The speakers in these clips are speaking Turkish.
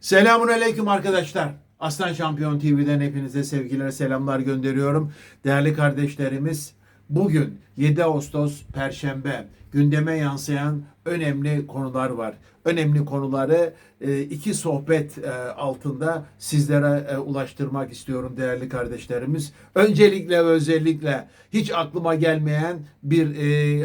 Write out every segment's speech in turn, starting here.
Selamun Aleyküm arkadaşlar. Aslan Şampiyon TV'den hepinize sevgiler, selamlar gönderiyorum. Değerli kardeşlerimiz, bugün 7 Ağustos Perşembe gündeme yansıyan önemli konular var. Önemli konuları e, iki sohbet e, altında sizlere e, ulaştırmak istiyorum değerli kardeşlerimiz. Öncelikle ve özellikle hiç aklıma gelmeyen bir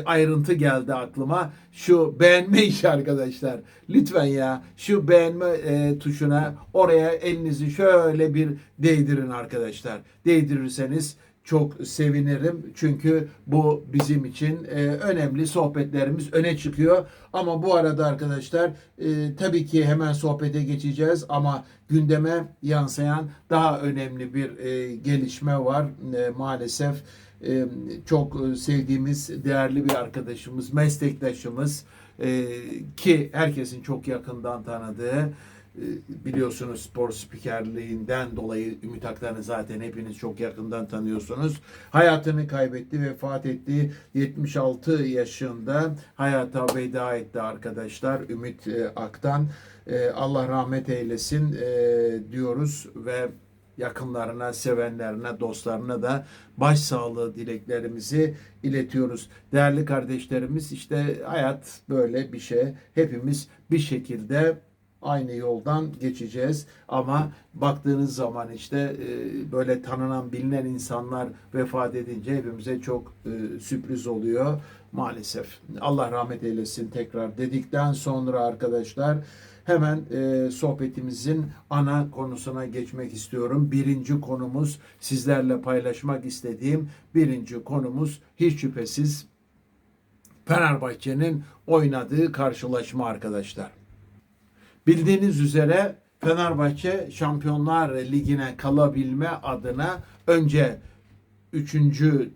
ayrıntı geldi aklıma. Şu beğenme işi arkadaşlar. Lütfen ya şu beğenme tuşuna oraya elinizi şöyle bir değdirin arkadaşlar. Değdirirseniz çok sevinirim. Çünkü bu bizim için e, önemli sohbetlerimiz öne çıkıyor. Ama bu arada arkadaşlar e, tabii ki hemen sohbete geçeceğiz ama gündeme yansıyan daha önemli bir e, gelişme var e, maalesef. E, çok e, sevdiğimiz değerli bir arkadaşımız, meslektaşımız e, ki herkesin çok yakından tanıdığı biliyorsunuz spor spikerliğinden dolayı Ümit Aktan'ı zaten hepiniz çok yakından tanıyorsunuz. Hayatını kaybetti, vefat etti. 76 yaşında hayata veda etti arkadaşlar Ümit e, Aktan. E, Allah rahmet eylesin e, diyoruz ve yakınlarına, sevenlerine, dostlarına da başsağlığı dileklerimizi iletiyoruz. Değerli kardeşlerimiz işte hayat böyle bir şey. Hepimiz bir şekilde aynı yoldan geçeceğiz ama baktığınız zaman işte e, böyle tanınan bilinen insanlar vefat edince hepimize çok e, sürpriz oluyor maalesef. Allah rahmet eylesin tekrar dedikten sonra arkadaşlar hemen e, sohbetimizin ana konusuna geçmek istiyorum. Birinci konumuz sizlerle paylaşmak istediğim birinci konumuz hiç şüphesiz Fenerbahçe'nin oynadığı karşılaşma arkadaşlar. Bildiğiniz üzere Fenerbahçe Şampiyonlar Ligi'ne kalabilme adına önce 3.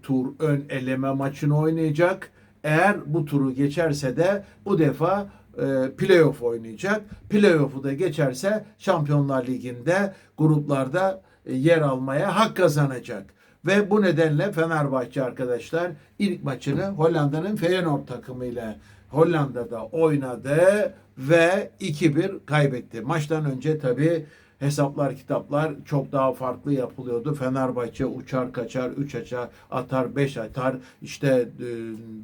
tur ön eleme maçını oynayacak. Eğer bu turu geçerse de bu defa e, playoff oynayacak. Playoff'u da geçerse Şampiyonlar Ligi'nde gruplarda e, yer almaya hak kazanacak. Ve bu nedenle Fenerbahçe arkadaşlar ilk maçını Hollanda'nın Feyenoord takımıyla Hollanda'da oynadı ve 2-1 kaybetti. Maçtan önce tabii hesaplar kitaplar çok daha farklı yapılıyordu. Fenerbahçe uçar kaçar 3 açar atar 5 atar işte e,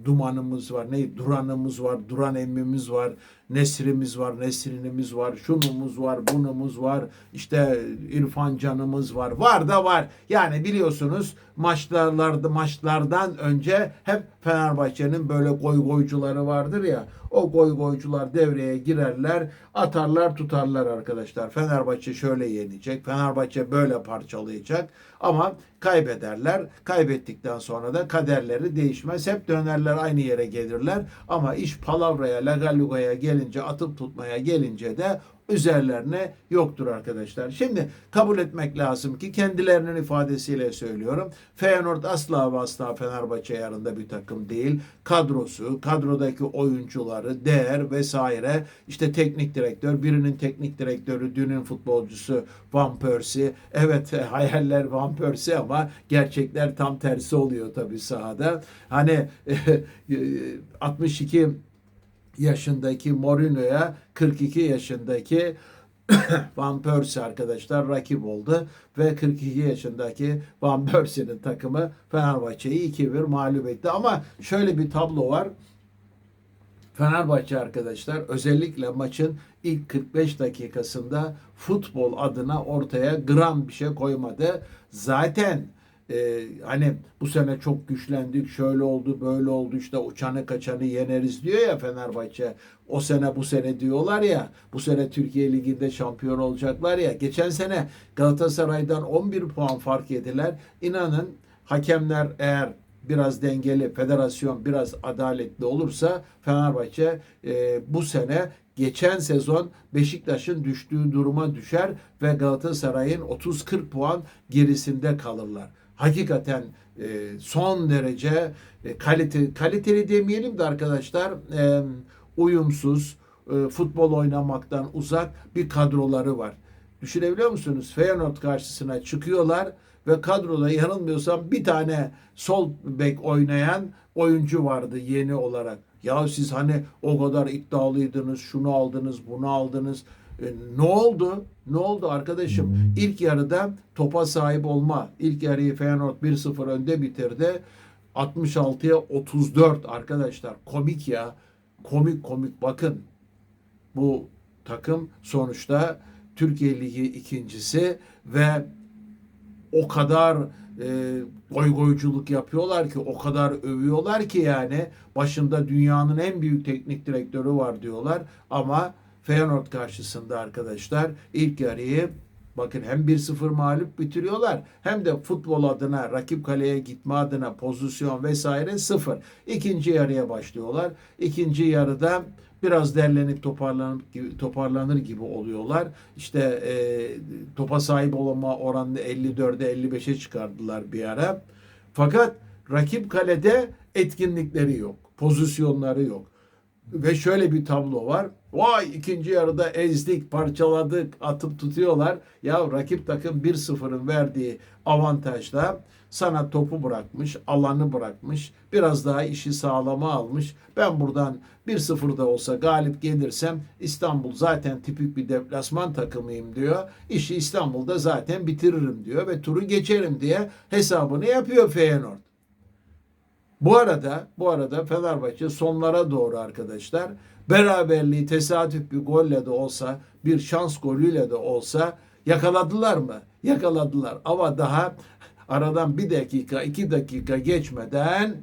dumanımız var ne duranımız var duran emmimiz var Nesrimiz var, Nesrinimiz var, şunumuz var, bunumuz var, işte İrfan Canımız var, var da var. Yani biliyorsunuz maçlarda maçlardan önce hep Fenerbahçe'nin böyle goy goycuları vardır ya. O goy goycular devreye girerler, atarlar, tutarlar arkadaşlar. Fenerbahçe şöyle yenecek, Fenerbahçe böyle parçalayacak ama kaybederler. Kaybettikten sonra da kaderleri değişmez. Hep dönerler aynı yere gelirler. Ama iş palavraya, lagalugaya gelince, atıp tutmaya gelince de üzerlerine yoktur arkadaşlar. Şimdi kabul etmek lazım ki kendilerinin ifadesiyle söylüyorum. Feyenoord asla ve asla Fenerbahçe yarında bir takım değil. Kadrosu, kadrodaki oyuncuları, değer vesaire işte teknik direktör, birinin teknik direktörü, dünün futbolcusu Van Persie. Evet hayaller Van Persie ama gerçekler tam tersi oluyor tabii sahada. Hani 62 yaşındaki Mourinho'ya 42 yaşındaki Van Persie arkadaşlar rakip oldu ve 42 yaşındaki Van Persie'nin takımı Fenerbahçe'yi 2-1 mağlup etti. Ama şöyle bir tablo var. Fenerbahçe arkadaşlar özellikle maçın ilk 45 dakikasında futbol adına ortaya gram bir şey koymadı. Zaten e, hani bu sene çok güçlendik, şöyle oldu, böyle oldu, işte uçanı kaçanı yeneriz diyor ya Fenerbahçe. O sene bu sene diyorlar ya, bu sene Türkiye Ligi'nde şampiyon olacaklar ya. Geçen sene Galatasaray'dan 11 puan fark yediler. İnanın hakemler eğer biraz dengeli, federasyon biraz adaletli olursa Fenerbahçe e, bu sene geçen sezon Beşiktaş'ın düştüğü duruma düşer ve Galatasaray'ın 30-40 puan gerisinde kalırlar hakikaten e, son derece e, kalite kaliteli demeyelim de arkadaşlar e, uyumsuz e, futbol oynamaktan uzak bir kadroları var. Düşünebiliyor musunuz? Feyenoord karşısına çıkıyorlar ve kadroda yanılmıyorsam bir tane sol bek oynayan oyuncu vardı yeni olarak. Ya siz hani o kadar iddialıydınız, şunu aldınız, bunu aldınız. E, ne oldu? Ne oldu arkadaşım? İlk yarıda topa sahip olma. İlk yarıyı Feyenoord 1-0 önde bitirdi. 66'ya 34 arkadaşlar. Komik ya. Komik komik bakın. Bu takım sonuçta Türkiye Ligi ikincisi ve o kadar e, goy goyculuk yapıyorlar ki o kadar övüyorlar ki yani başında dünyanın en büyük teknik direktörü var diyorlar ama Feyenoord karşısında arkadaşlar ilk yarıyı bakın hem 1-0 mağlup bitiriyorlar hem de futbol adına rakip kaleye gitme adına pozisyon vesaire sıfır. İkinci yarıya başlıyorlar. İkinci yarıda biraz derlenip toparlanıp gibi, toparlanır gibi oluyorlar. İşte e, topa sahip olma oranını 54'e 55'e çıkardılar bir ara. Fakat rakip kalede etkinlikleri yok. Pozisyonları yok. Ve şöyle bir tablo var. Vay ikinci yarıda ezdik, parçaladık, atıp tutuyorlar. Ya rakip takım 1-0'ın verdiği avantajla sana topu bırakmış, alanı bırakmış. Biraz daha işi sağlama almış. Ben buradan 1-0'da olsa galip gelirsem İstanbul zaten tipik bir deplasman takımıyım diyor. İşi İstanbul'da zaten bitiririm diyor ve turu geçerim diye hesabını yapıyor Feyenoord. Bu arada bu arada Fenerbahçe sonlara doğru arkadaşlar beraberliği tesadüf bir golle de olsa bir şans golüyle de olsa yakaladılar mı? Yakaladılar ama daha aradan bir dakika iki dakika geçmeden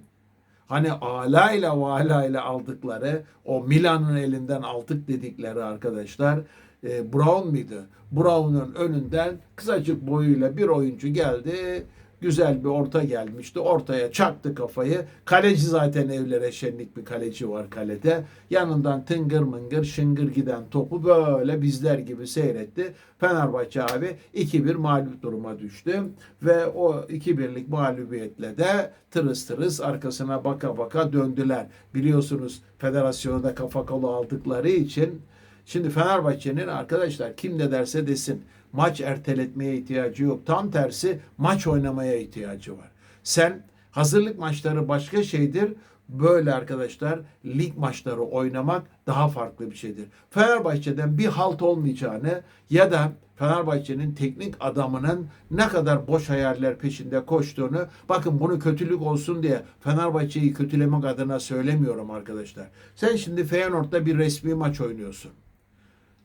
hani alayla valayla aldıkları o Milan'ın elinden aldık dedikleri arkadaşlar e, Brown mıydı? Brown'un önünden kısacık boyuyla bir oyuncu geldi güzel bir orta gelmişti. Ortaya çaktı kafayı. Kaleci zaten evlere şenlik bir kaleci var kalede. Yanından tıngır mıngır şıngır giden topu böyle bizler gibi seyretti. Fenerbahçe abi 2-1 mağlup duruma düştü. Ve o 2-1'lik mağlubiyetle de tırıs tırıs arkasına baka baka döndüler. Biliyorsunuz federasyonda kafa kolu aldıkları için Şimdi Fenerbahçe'nin arkadaşlar kim ne derse desin maç erteletmeye ihtiyacı yok. Tam tersi maç oynamaya ihtiyacı var. Sen hazırlık maçları başka şeydir. Böyle arkadaşlar lig maçları oynamak daha farklı bir şeydir. Fenerbahçe'den bir halt olmayacağını ya da Fenerbahçe'nin teknik adamının ne kadar boş hayaller peşinde koştuğunu bakın bunu kötülük olsun diye Fenerbahçe'yi kötülemek adına söylemiyorum arkadaşlar. Sen şimdi Feyenoord'da bir resmi maç oynuyorsun.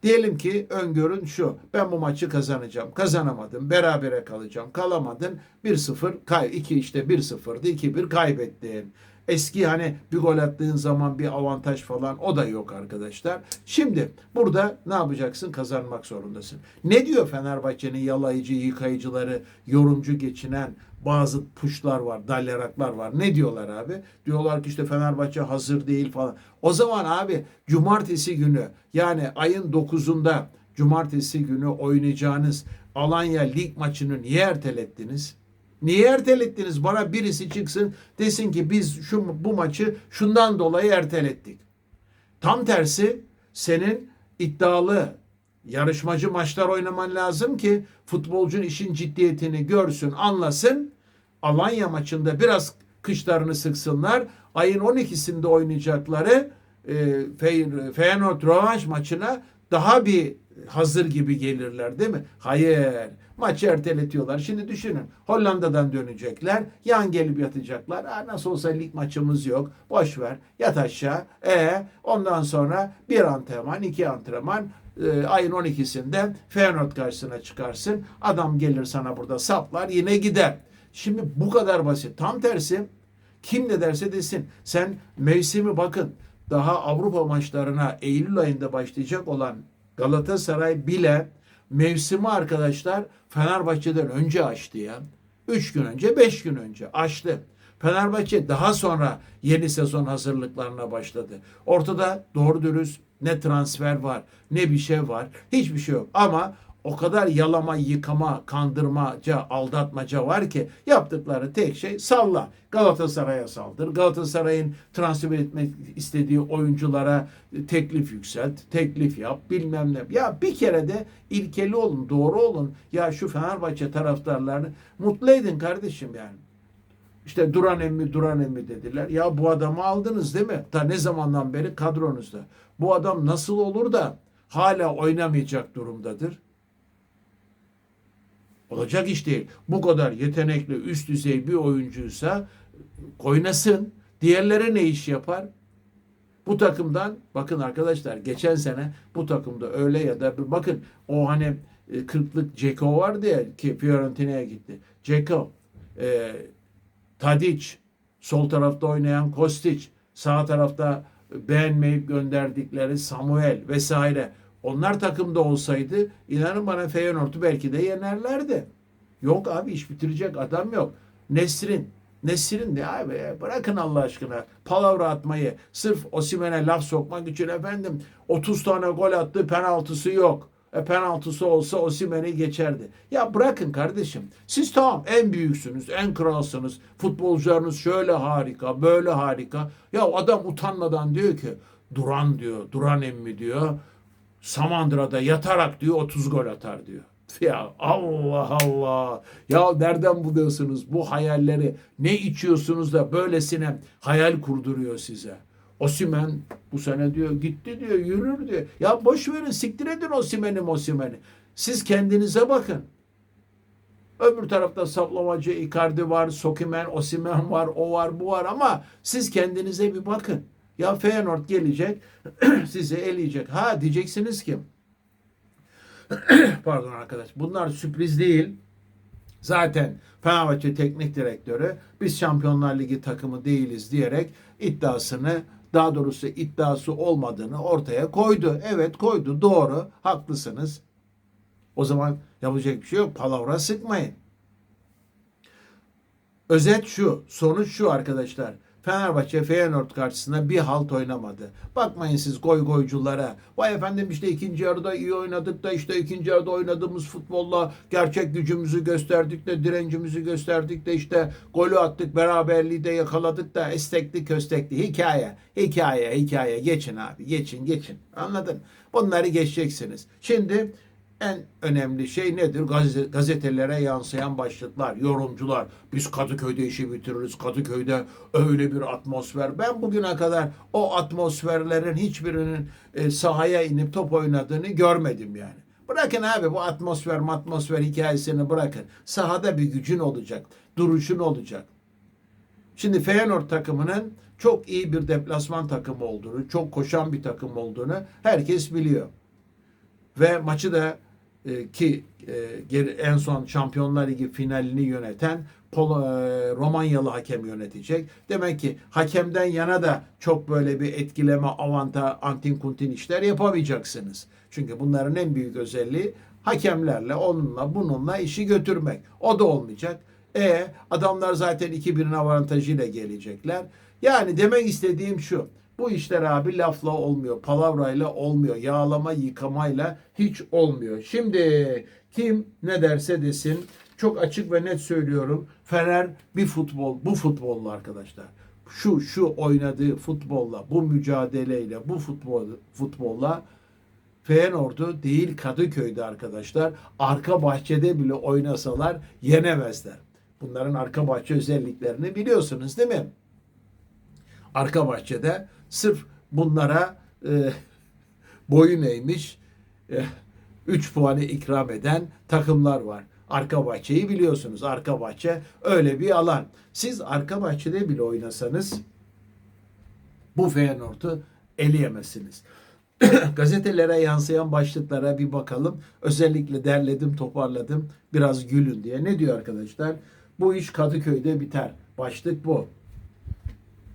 Diyelim ki öngörün şu. Ben bu maçı kazanacağım. Kazanamadım. Berabere kalacağım. Kalamadın. 1-0 kay 2 işte 1-0'dı. 2-1 kaybettin. Eski hani bir gol attığın zaman bir avantaj falan o da yok arkadaşlar. Şimdi burada ne yapacaksın? Kazanmak zorundasın. Ne diyor Fenerbahçe'nin yalayıcı yıkayıcıları, yorumcu geçinen bazı puşlar var, dalyaraklar var. Ne diyorlar abi? Diyorlar ki işte Fenerbahçe hazır değil falan. O zaman abi cumartesi günü yani ayın 9'unda cumartesi günü oynayacağınız Alanya lig maçını niye ertelettiniz? Niye ertelettiniz? Bana birisi çıksın desin ki biz şu bu maçı şundan dolayı ertelettik. Tam tersi senin iddialı yarışmacı maçlar oynaman lazım ki futbolcun işin ciddiyetini görsün, anlasın. Alanya maçında biraz kışlarını sıksınlar. Ayın 12'sinde oynayacakları e, Feyenoord rövanş maçına daha bir hazır gibi gelirler değil mi? Hayır. Maçı erteletiyorlar. Şimdi düşünün. Hollanda'dan dönecekler. Yan gelip yatacaklar. Ha, nasıl olsa lig maçımız yok. Boş ver. Yat aşağı. E ondan sonra bir antrenman, iki antrenman e, ayın 12'sinde Feyenoord karşısına çıkarsın. Adam gelir sana burada saplar yine gider. Şimdi bu kadar basit. Tam tersi kim ne derse desin. Sen mevsimi bakın daha Avrupa maçlarına Eylül ayında başlayacak olan Galatasaray bile mevsimi arkadaşlar Fenerbahçe'den önce açtı ya. 3 gün önce, 5 gün önce açtı. Fenerbahçe daha sonra yeni sezon hazırlıklarına başladı. Ortada doğru dürüst ne transfer var, ne bir şey var. Hiçbir şey yok. Ama o kadar yalama, yıkama, kandırmaca, aldatmaca var ki yaptıkları tek şey salla. Galatasaray'a saldır. Galatasaray'ın transfer etmek istediği oyunculara teklif yükselt, teklif yap, bilmem ne. Ya bir kere de ilkeli olun, doğru olun. Ya şu Fenerbahçe taraftarlarını mutlu edin kardeşim yani. İşte Duran emmi Duran emmi dediler. Ya bu adamı aldınız değil mi? Ta ne zamandan beri kadronuzda. Bu adam nasıl olur da hala oynamayacak durumdadır. Olacak iş değil. Bu kadar yetenekli, üst düzey bir oyuncuysa oynasın. Diğerleri ne iş yapar? Bu takımdan bakın arkadaşlar geçen sene bu takımda öyle ya da bir bakın o hani e, kırklık Ceko vardı ya ki Fiorentina'ya gitti. Ceko, e, Tadic, sol tarafta oynayan Kostic, sağ tarafta beğenmeyip gönderdikleri Samuel vesaire. Onlar takımda olsaydı inanın bana Feyenoord'u belki de yenerlerdi. Yok abi iş bitirecek adam yok. Nesrin. Nesrin de abi bırakın Allah aşkına palavra atmayı. Sırf Osimhen'e laf sokmak için efendim 30 tane gol attı penaltısı yok. E penaltısı olsa Osimhen'i geçerdi. Ya bırakın kardeşim. Siz tamam en büyüksünüz, en kralsınız. Futbolcularınız şöyle harika, böyle harika. Ya adam utanmadan diyor ki Duran diyor, Duran emmi diyor. Samandıra'da yatarak diyor 30 gol atar diyor. Ya Allah Allah. Ya nereden buluyorsunuz bu hayalleri? Ne içiyorsunuz da böylesine hayal kurduruyor size? Osimen bu sene diyor gitti diyor yürür diyor. Ya boş verin siktir edin Osimen'i Osimen'i. Siz kendinize bakın. Öbür tarafta saplamacı Icardi var, Sokimen, Osimen var, o var, bu var ama siz kendinize bir bakın. Ya Feyenoord gelecek, sizi eleyecek. Ha diyeceksiniz ki, pardon arkadaş, bunlar sürpriz değil. Zaten Fenerbahçe Teknik Direktörü biz Şampiyonlar Ligi takımı değiliz diyerek iddiasını daha doğrusu iddiası olmadığını ortaya koydu. Evet koydu doğru haklısınız. O zaman yapacak bir şey yok. Palavra sıkmayın. Özet şu, sonuç şu arkadaşlar. Fenerbahçe Feyenoord karşısında bir halt oynamadı. Bakmayın siz goy goyculara. Vay efendim işte ikinci yarıda iyi oynadık da işte ikinci yarıda oynadığımız futbolla gerçek gücümüzü gösterdik de direncimizi gösterdik de işte golü attık beraberliği de yakaladık da estekli köstekli. Hikaye, hikaye, hikaye. Geçin abi geçin geçin. Anladın? Bunları geçeceksiniz. Şimdi en önemli şey nedir? Gazete, gazetelere yansıyan başlıklar, yorumcular. Biz Kadıköy'de işi bitiririz. Kadıköy'de öyle bir atmosfer. Ben bugüne kadar o atmosferlerin hiçbirinin e, sahaya inip top oynadığını görmedim yani. Bırakın abi bu atmosfer atmosfer hikayesini bırakın. Sahada bir gücün olacak. Duruşun olacak. Şimdi Feyenoord takımının çok iyi bir deplasman takımı olduğunu, çok koşan bir takım olduğunu herkes biliyor. Ve maçı da e, ki e, en son Şampiyonlar Ligi finalini yöneten Pol, e, Romanyalı hakem yönetecek. Demek ki hakemden yana da çok böyle bir etkileme, avanta, antin kuntin işler yapamayacaksınız. Çünkü bunların en büyük özelliği hakemlerle, onunla, bununla işi götürmek. O da olmayacak. E adamlar zaten 2-1'in avantajıyla gelecekler. Yani demek istediğim şu. Bu işler abi lafla olmuyor, palavrayla olmuyor, yağlama yıkamayla hiç olmuyor. Şimdi kim ne derse desin çok açık ve net söylüyorum. Fener bir futbol, bu futbolla arkadaşlar. Şu şu oynadığı futbolla, bu mücadeleyle, bu futbol futbolla Feyenoord'u değil Kadıköy'de arkadaşlar arka bahçede bile oynasalar yenemezler. Bunların arka bahçe özelliklerini biliyorsunuz değil mi? Arka bahçede sırf bunlara e, boyun eğmiş 3 e, puanı ikram eden takımlar var. Arka bahçeyi biliyorsunuz. Arka bahçe öyle bir alan. Siz arka bahçede bile oynasanız bu Feyenoord'u eleyemezsiniz. Gazetelere yansıyan başlıklara bir bakalım. Özellikle derledim, toparladım. Biraz gülün diye. Ne diyor arkadaşlar? Bu iş Kadıköy'de biter. Başlık bu.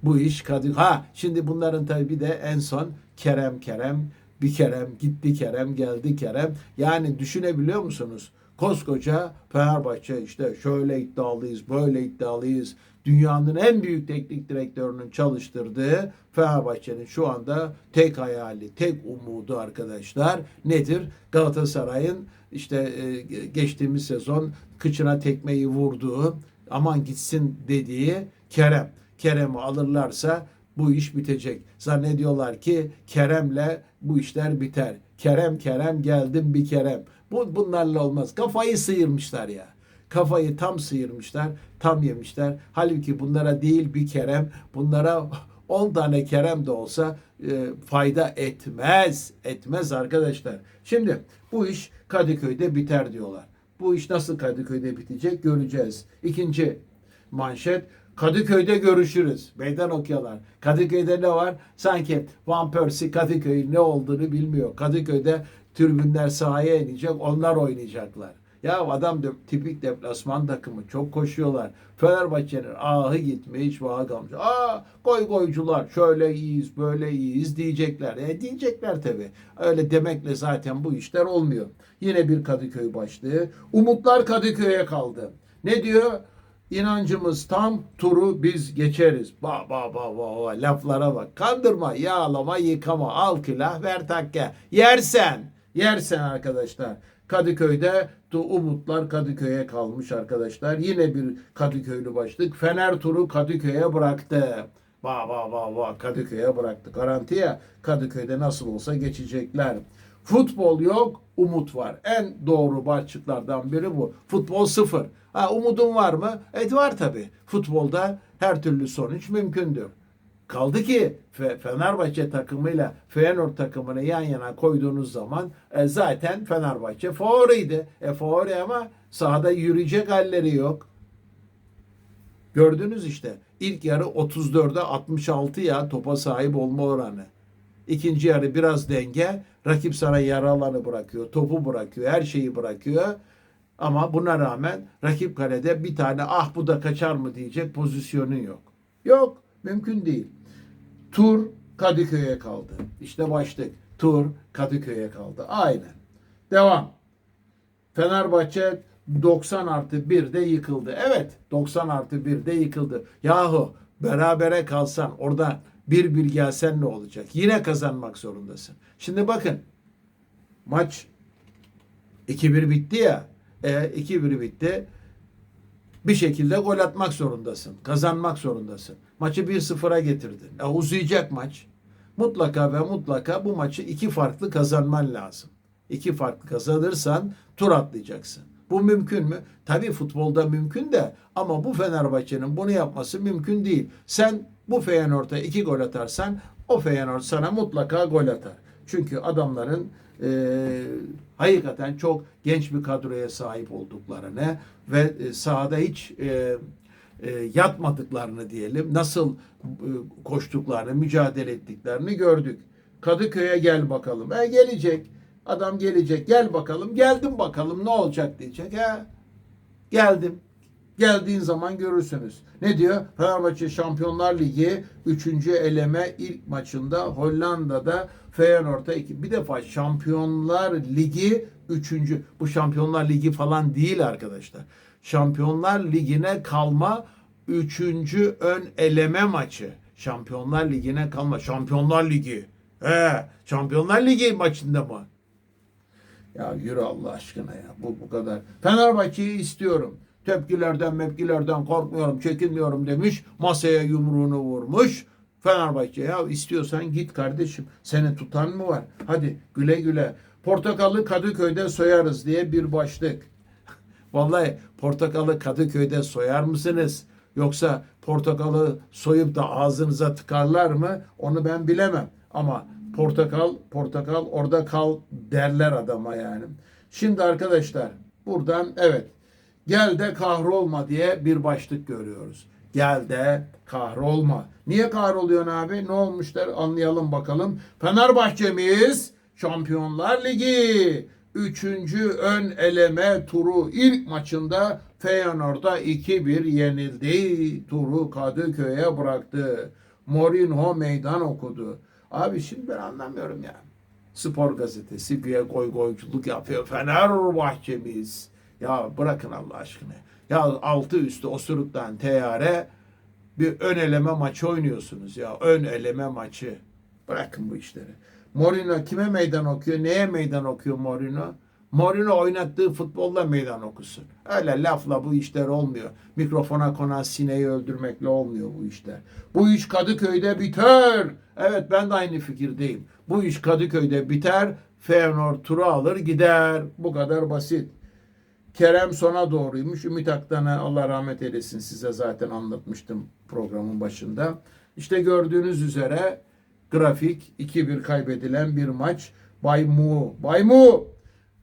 Bu iş Kadıköy. Ha şimdi bunların tabii bir de en son Kerem Kerem bir Kerem gitti Kerem geldi Kerem. Yani düşünebiliyor musunuz? Koskoca Fenerbahçe işte şöyle iddialıyız, böyle iddialıyız. Dünyanın en büyük teknik direktörünün çalıştırdığı Fenerbahçe'nin şu anda tek hayali, tek umudu arkadaşlar nedir? Galatasaray'ın işte e, geçtiğimiz sezon kıçına tekmeyi vurduğu, aman gitsin dediği Kerem. Kerem'i alırlarsa bu iş bitecek. Zannediyorlar ki Kerem'le bu işler biter. Kerem Kerem geldim bir Kerem. Bu bunlarla olmaz. Kafayı sıyırmışlar ya. Kafayı tam sıyırmışlar, tam yemişler. Halbuki bunlara değil bir Kerem, bunlara 10 tane Kerem de olsa e, fayda etmez. Etmez arkadaşlar. Şimdi bu iş Kadıköy'de biter diyorlar. Bu iş nasıl Kadıköy'de bitecek göreceğiz. İkinci manşet Kadıköy'de görüşürüz. Meydan okuyorlar. Kadıköy'de ne var? Sanki Van Persie Kadıköy'ün ne olduğunu bilmiyor. Kadıköy'de tribünler sahaya inecek. Onlar oynayacaklar. Ya adam de, tipik deplasman takımı. Çok koşuyorlar. Fenerbahçe'nin ahı gitmiş, vahı kalmış. Aa koy koycular şöyle iyiyiz, böyle iyiyiz diyecekler. E diyecekler tabii. Öyle demekle zaten bu işler olmuyor. Yine bir Kadıköy başlığı. Umutlar Kadıköy'e kaldı. Ne diyor? İnancımız tam turu biz geçeriz. Ba ba ba ba ba laflara bak. Kandırma, yağlama, yıkama, al külah, ver takke. Yersen, yersen arkadaşlar. Kadıköy'de tu umutlar Kadıköy'e kalmış arkadaşlar. Yine bir Kadıköylü başlık. Fener turu Kadıköy'e bıraktı. Ba ba ba ba Kadıköy'e bıraktı. Garantiye Kadıköy'de nasıl olsa geçecekler. Futbol yok, umut var. En doğru başlıklardan biri bu. Futbol sıfır. Ha, umudun var mı? Evet var tabii. Futbolda her türlü sonuç mümkündür. Kaldı ki Fe- Fenerbahçe takımıyla Feyenoord takımını yan yana koyduğunuz zaman e, zaten Fenerbahçe favoriydi. E favori ama sahada yürüyecek halleri yok. Gördünüz işte. İlk yarı 34'e 66 ya topa sahip olma oranı. İkinci yarı biraz denge. Rakip sana yarı bırakıyor. Topu bırakıyor. Her şeyi bırakıyor. Ama buna rağmen rakip kalede bir tane ah bu da kaçar mı diyecek pozisyonun yok. Yok. Mümkün değil. Tur Kadıköy'e kaldı. İşte başlık. Tur Kadıköy'e kaldı. Aynen. Devam. Fenerbahçe 90 artı 1'de yıkıldı. Evet 90 artı 1'de yıkıldı. Yahu berabere kalsan orada bir bir gelsen ne olacak? Yine kazanmak zorundasın. Şimdi bakın maç 2-1 bitti ya. E, 2-1 bitti. Bir şekilde gol atmak zorundasın. Kazanmak zorundasın. Maçı 1-0'a getirdin. E, uzayacak maç. Mutlaka ve mutlaka bu maçı iki farklı kazanman lazım. İki farklı kazanırsan tur atlayacaksın. Bu mümkün mü? Tabii futbolda mümkün de ama bu Fenerbahçe'nin bunu yapması mümkün değil. Sen bu Feyenoord'a iki gol atarsan o Feyenoord sana mutlaka gol atar. Çünkü adamların e, hakikaten çok genç bir kadroya sahip olduklarını ve e, sahada hiç e, e, yatmadıklarını diyelim, nasıl e, koştuklarını, mücadele ettiklerini gördük. Kadıköy'e gel bakalım. E gelecek. Adam gelecek. Gel bakalım. Geldim bakalım ne olacak diyecek. Ha? Geldim. Geldiğin zaman görürsünüz. Ne diyor? Fenerbahçe Şampiyonlar Ligi 3. eleme ilk maçında Hollanda'da Feyenoord'a iki. Bir defa Şampiyonlar Ligi 3. Bu Şampiyonlar Ligi falan değil arkadaşlar. Şampiyonlar Ligi'ne kalma 3. ön eleme maçı. Şampiyonlar Ligi'ne kalma. Şampiyonlar Ligi. He, Şampiyonlar Ligi maçında mı? Ya yürü Allah aşkına ya. Bu bu kadar. Fenerbahçe'yi istiyorum. Tepkilerden, mepkilerden korkmuyorum, çekinmiyorum demiş. Masaya yumruğunu vurmuş. Fenerbahçe ya istiyorsan git kardeşim. Seni tutan mı var? Hadi güle güle. Portakalı Kadıköy'de soyarız diye bir başlık. Vallahi portakalı Kadıköy'de soyar mısınız? Yoksa portakalı soyup da ağzınıza tıkarlar mı? Onu ben bilemem. Ama portakal, portakal orada kal derler adama yani. Şimdi arkadaşlar buradan evet gel de kahrolma diye bir başlık görüyoruz. Gel de kahrolma. Niye kahroluyorsun abi? Ne olmuşlar anlayalım bakalım. Fenerbahçe'miz Şampiyonlar Ligi 3. ön eleme turu ilk maçında Feyenoord'a 2-1 yenildi. Turu Kadıköy'e bıraktı. Mourinho meydan okudu. Abi şimdi ben anlamıyorum ya. Spor gazetesi güya goy goyculuk yapıyor. Fenerbahçe'miz. Ya bırakın Allah aşkına. Ya altı üstü osuruktan teyare bir ön eleme maçı oynuyorsunuz ya. Ön eleme maçı. Bırakın bu işleri. Mourinho kime meydan okuyor? Neye meydan okuyor Mourinho? Mourinho oynattığı futbolla meydan okusun. Öyle lafla bu işler olmuyor. Mikrofona konan sineği öldürmekle olmuyor bu işler. Bu iş Kadıköy'de biter. Evet ben de aynı fikirdeyim. Bu iş Kadıköy'de biter. Feyenoord turu alır gider. Bu kadar basit. Kerem sona doğruymuş. Ümit Aktan'ı Allah rahmet eylesin size zaten anlatmıştım programın başında. İşte gördüğünüz üzere grafik 2-1 kaybedilen bir maç. Bay Mu. Bay Mu.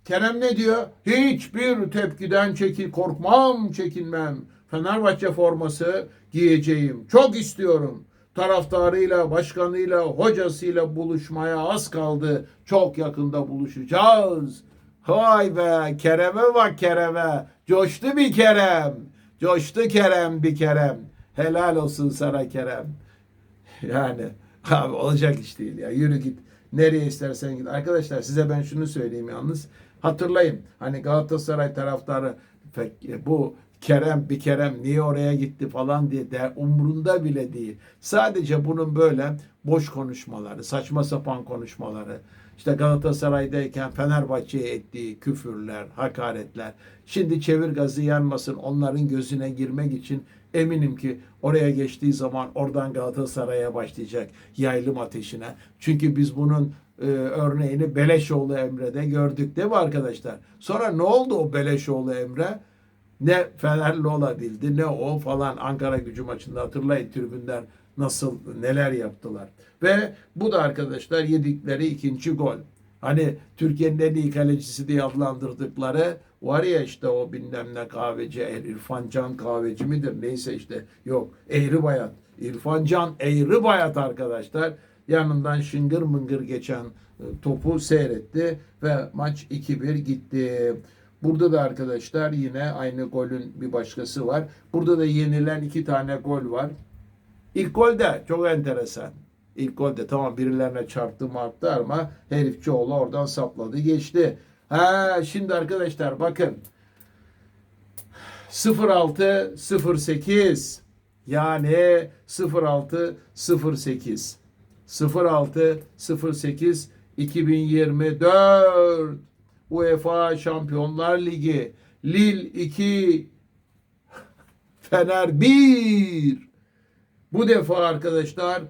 Kerem ne diyor? Hiçbir tepkiden çekil, korkmam, çekinmem. Fenerbahçe forması giyeceğim. Çok istiyorum. Taraftarıyla, başkanıyla, hocasıyla buluşmaya az kaldı. Çok yakında buluşacağız. Vay be Kerem'e bak Kerem'e. Coştu bir Kerem. Coştu Kerem bir Kerem. Helal olsun sana Kerem. Yani abi olacak iş değil ya. Yürü git. Nereye istersen git. Arkadaşlar size ben şunu söyleyeyim yalnız. Hatırlayın. Hani Galatasaray taraftarı pek- bu Kerem bir Kerem niye oraya gitti falan diye de umrunda bile değil. Sadece bunun böyle boş konuşmaları, saçma sapan konuşmaları, işte Galatasaray'dayken Fenerbahçe'ye ettiği küfürler, hakaretler. Şimdi çevir gazı yanmasın onların gözüne girmek için eminim ki oraya geçtiği zaman oradan Galatasaray'a başlayacak yaylım ateşine. Çünkü biz bunun e, örneğini Beleşoğlu Emre'de gördük değil mi arkadaşlar? Sonra ne oldu o Beleşoğlu Emre? Ne Fenerli olabildi ne o falan Ankara gücü maçında hatırlayın tribünden nasıl neler yaptılar. Ve bu da arkadaşlar yedikleri ikinci gol. Hani Türkiye'nin en iyi kalecisi diye adlandırdıkları var ya işte o bilmem ne kahveci Er- İrfan Can kahveci midir neyse işte yok Eğri Bayat. İrfan Can Eğri Bayat arkadaşlar yanından şıngır mıngır geçen e, topu seyretti ve maç 2-1 gitti. Burada da arkadaşlar yine aynı golün bir başkası var. Burada da yenilen iki tane gol var. İlk gol de çok enteresan. İlk gol de tamam birilerine çarptı marktı ama herifçioğlu oradan sapladı geçti. Ha şimdi arkadaşlar bakın. 06 08 yani 06 08 06 08 2024 UEFA Şampiyonlar Ligi. Lille 2 Fener 1 bu defa arkadaşlar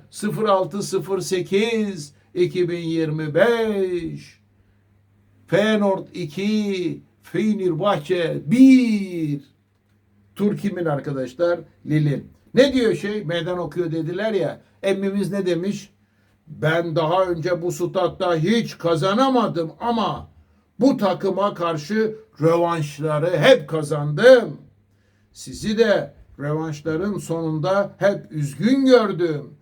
0608 2025 Feyenoord 2 Fenerbahçe 1 Tur kimin arkadaşlar? Lil'in. Ne diyor şey? Meydan okuyor dediler ya. Emmimiz ne demiş? Ben daha önce bu statta hiç kazanamadım ama bu takıma karşı rövanşları hep kazandım. Sizi de revanşların sonunda hep üzgün gördüm.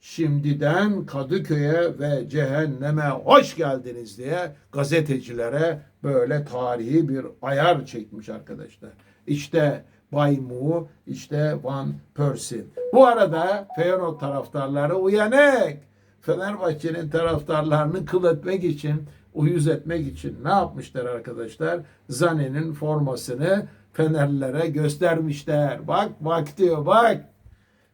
Şimdiden Kadıköy'e ve cehenneme hoş geldiniz diye gazetecilere böyle tarihi bir ayar çekmiş arkadaşlar. İşte Bay Mu, işte Van Persie. Bu arada Feyenoord taraftarları uyanık. Fenerbahçe'nin taraftarlarını kıl etmek için, uyuz etmek için ne yapmışlar arkadaşlar? Zane'nin formasını Fenerlilere göstermişler. Bak bak diyor bak.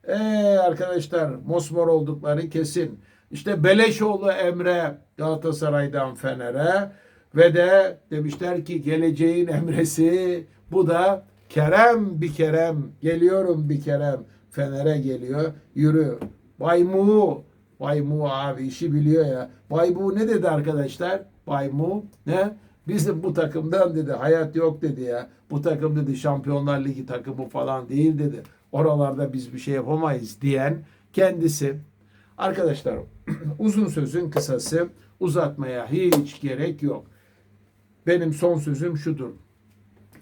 Ee arkadaşlar mosmor oldukları kesin. İşte Beleşoğlu Emre Galatasaray'dan Fener'e ve de demişler ki geleceğin Emre'si bu da Kerem bir Kerem geliyorum bir Kerem Fener'e geliyor yürü Baymu Baymu abi işi biliyor ya Baymu ne dedi arkadaşlar Baymu ne Bizim bu takımdan dedi hayat yok dedi ya. Bu takım dedi Şampiyonlar Ligi takımı falan değil dedi. Oralarda biz bir şey yapamayız diyen kendisi. Arkadaşlar uzun sözün kısası uzatmaya hiç gerek yok. Benim son sözüm şudur.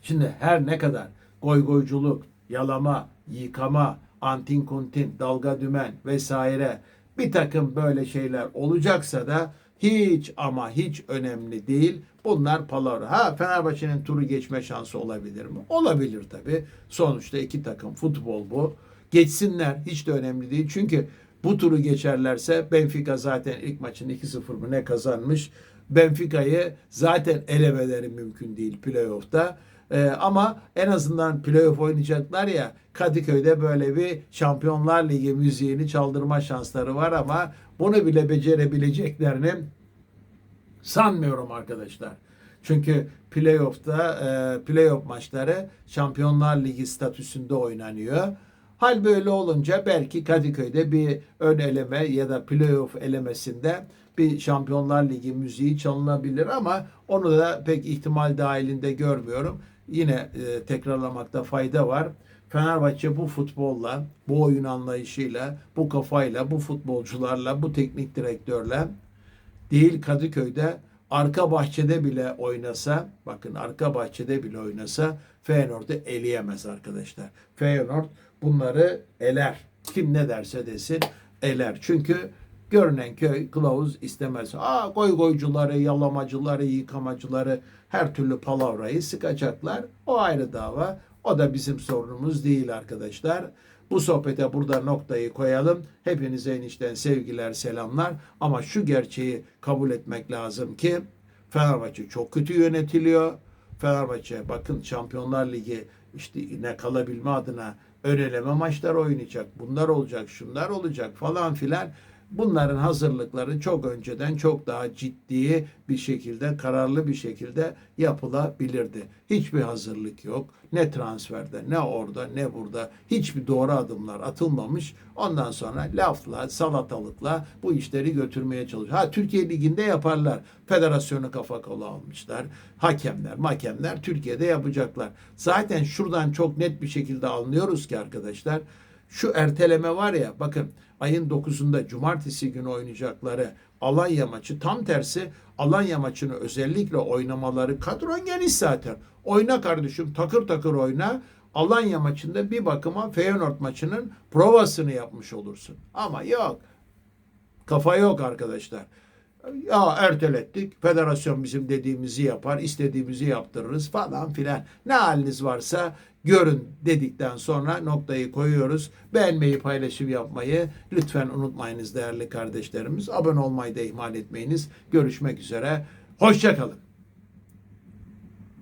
Şimdi her ne kadar goygoyculuk, yalama, yıkama, antin kuntin, dalga dümen vesaire bir takım böyle şeyler olacaksa da hiç ama hiç önemli değil. Bunlar palavra. Ha Fenerbahçe'nin turu geçme şansı olabilir mi? Olabilir tabii. Sonuçta iki takım futbol bu. Geçsinler hiç de önemli değil. Çünkü bu turu geçerlerse Benfica zaten ilk maçın 2-0 mı ne kazanmış. Benfica'yı zaten elemeleri mümkün değil playoff'ta. Ee, ama en azından playoff oynayacaklar ya Kadıköy'de böyle bir Şampiyonlar Ligi müziğini çaldırma şansları var ama bunu bile becerebileceklerini sanmıyorum arkadaşlar. Çünkü playoff'ta e, playoff maçları Şampiyonlar Ligi statüsünde oynanıyor. Hal böyle olunca belki Kadıköy'de bir ön eleme ya da playoff elemesinde bir Şampiyonlar Ligi müziği çalınabilir ama onu da pek ihtimal dahilinde görmüyorum. Yine e, tekrarlamakta fayda var. Fenerbahçe bu futbolla, bu oyun anlayışıyla, bu kafayla, bu futbolcularla, bu teknik direktörle değil Kadıköy'de arka bahçede bile oynasa, bakın arka bahçede bile oynasa Feyenoord'u eleyemez arkadaşlar. Feyenoord bunları eler. Kim ne derse desin eler. Çünkü görünen köy kılavuz istemez. Aa goy goycuları, yalamacıları, yıkamacıları her türlü palavrayı sıkacaklar. O ayrı dava. O da bizim sorunumuz değil arkadaşlar. Bu sohbete burada noktayı koyalım. Hepinize enişten sevgiler, selamlar. Ama şu gerçeği kabul etmek lazım ki Fenerbahçe çok kötü yönetiliyor. Fenerbahçe bakın Şampiyonlar Ligi işte ne kalabilme adına ön eleme maçlar oynayacak. Bunlar olacak, şunlar olacak falan filan. Bunların hazırlıkları çok önceden çok daha ciddi bir şekilde, kararlı bir şekilde yapılabilirdi. Hiçbir hazırlık yok. Ne transferde, ne orada, ne burada. Hiçbir doğru adımlar atılmamış. Ondan sonra lafla, salatalıkla bu işleri götürmeye çalışıyor. Ha Türkiye Ligi'nde yaparlar. Federasyonu kafa kola almışlar. Hakemler, makemler Türkiye'de yapacaklar. Zaten şuradan çok net bir şekilde anlıyoruz ki arkadaşlar şu erteleme var ya bakın ayın 9'unda cumartesi günü oynayacakları Alanya maçı tam tersi Alanya maçını özellikle oynamaları kadron geniş zaten. Oyna kardeşim takır takır oyna. Alanya maçında bir bakıma Feyenoord maçının provasını yapmış olursun. Ama yok. Kafa yok arkadaşlar. Ya ertelettik. Federasyon bizim dediğimizi yapar, istediğimizi yaptırırız falan filan. Ne haliniz varsa görün dedikten sonra noktayı koyuyoruz. Beğenmeyi, paylaşım yapmayı lütfen unutmayınız değerli kardeşlerimiz. Abone olmayı da ihmal etmeyiniz. Görüşmek üzere. Hoşçakalın.